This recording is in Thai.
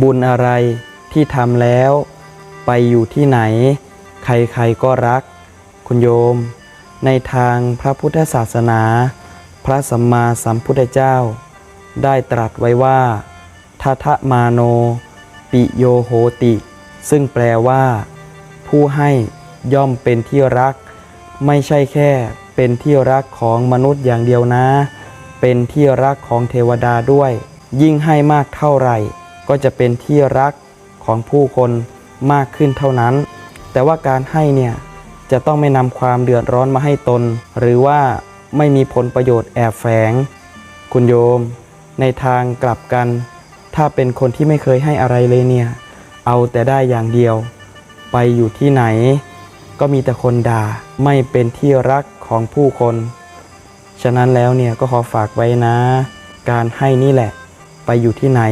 บุญอะไรที่ทำแล้ว ไปอยู่ที่ไหน ใครๆก็รัก คุณโยม ในทางพระพุทธศาสนา พระสัมมาสัมพุทธเจ้า ได้ตรัสไว้ว่าทัทะมาโน ปิโยโหติ ซึ่งแปลว่า ผู้ให้ย่อมเป็นที่รัก ไม่ใช่แค่เป็นที่รักของมนุษย์อย่างเดียวนะ เป็นที่รักของเทวดาด้วย ยิ่งให้มากเท่าไหร่ ก็จะเป็นที่รักของผู้คนมากขึ้นเท่านั้น แต่ว่าการให้เนี่ยจะต้องไม่นำความเดือดร้อนมาให้ตน หรือว่าไม่มีผลประโยชน์แอบแฝง คุณโยม ในทางกลับกัน ถ้าเป็นคนที่ไม่เคยให้อะไรเลยเนี่ย เอาแต่ได้อย่างเดียว ไปอยู่ที่ไหน ก็มีแต่คนด่าไม่เป็นที่รักของผู้คน ฉะนั้นแล้วเนี่ยก็ขอฝากไว้นะ การให้นี่แหละ ไปอยู่ที่ไหน